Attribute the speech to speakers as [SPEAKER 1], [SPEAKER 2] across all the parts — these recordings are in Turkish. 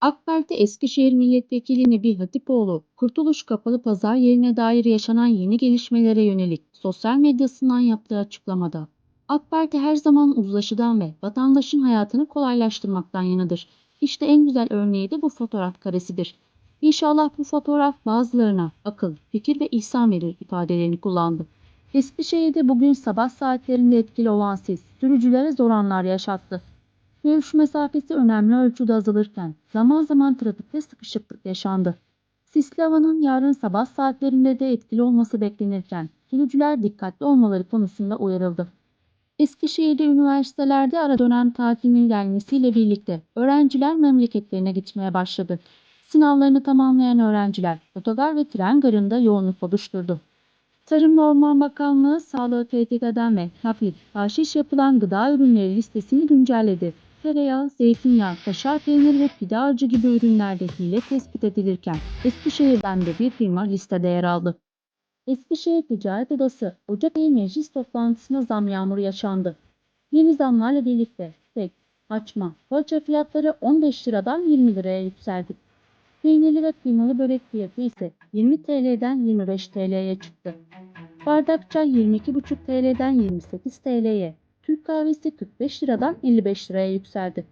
[SPEAKER 1] AK Parti Eskişehir Milletvekili Nebi Hatipoğlu, Kurtuluş Kapalı Pazar yerine dair yaşanan yeni gelişmelere yönelik sosyal medyasından yaptığı açıklamada, AK Parti her zaman uzlaşıdan ve vatandaşın hayatını kolaylaştırmaktan yanadır. İşte en güzel örneği de bu fotoğraf karesidir. İnşallah bu fotoğraf bazılarına akıl, fikir ve ihsan verir ifadelerini kullandı. Eskişehir'de bugün sabah saatlerinde etkili olan sis, sürücülere zor anlar yaşattı. Görüş mesafesi önemli ölçüde azalırken zaman zaman trafikte sıkışıklık yaşandı. Sisli havanın yarın sabah saatlerinde de etkili olması beklenirken sürücüler dikkatli olmaları konusunda uyarıldı. Eskişehir'de üniversitelerde ara dönem tatilinin gelmesiyle birlikte öğrenciler memleketlerine gitmeye başladı. Sınavlarını tamamlayan öğrenciler otogar ve tren garında yoğunluk oluşturdu. Tarım ve Orman Bakanlığı sağlığı tehdit eden ve hafif, tahşiş yapılan gıda ürünleri listesini güncelledi. Tereyağı, zeytinyağı, kaşar peyniri ve pide harcı gibi ürünlerde hile tespit edilirken Eskişehir'den de bir firma listede yer aldı. Eskişehir Ticaret Odası Ocak ayı meclis toplantısında zam yağmuru yaşandı. Yeni zamlarla birlikte tek, açma, poğaça fiyatları 15 liradan 20 liraya yükseldi. Peynirli ve kıymalı börek fiyatı ise 20 TL'den 25 TL'ye çıktı. Bardak çay 22,5 TL'den 28 TL'ye, kahvesi 45 liradan 55 liraya yükseldi.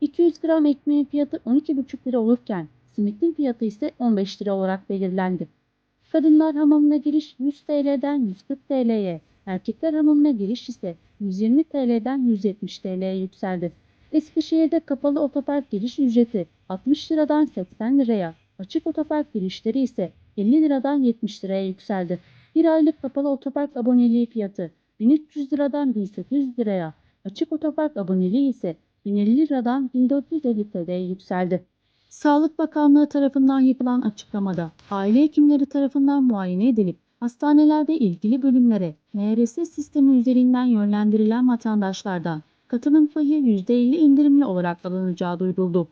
[SPEAKER 1] 200 gram ekmeğin fiyatı 12,5 lira olurken simitin fiyatı ise 15 lira olarak belirlendi. Kadınlar hamamına giriş 100 TL'den 140 TL'ye, erkekler hamamına giriş ise 120 TL'den 170 TL'ye yükseldi. Eskişehir'de kapalı otopark giriş ücreti 60 liradan 80 liraya, açık otopark girişleri ise 50 liradan 70 liraya yükseldi. Bir aylık kapalı otopark aboneliği fiyatı 1300 liradan 1800 liraya, açık otopark aboneliği ise 1050 liradan 1450 TL'ye yükseldi. Sağlık Bakanlığı tarafından yapılan açıklamada aile hekimleri tarafından muayene edilip hastanelerde ilgili bölümlere MRS sistemi üzerinden yönlendirilen vatandaşlardan katılım payı %50 indirimli olarak alınacağı duyuruldu.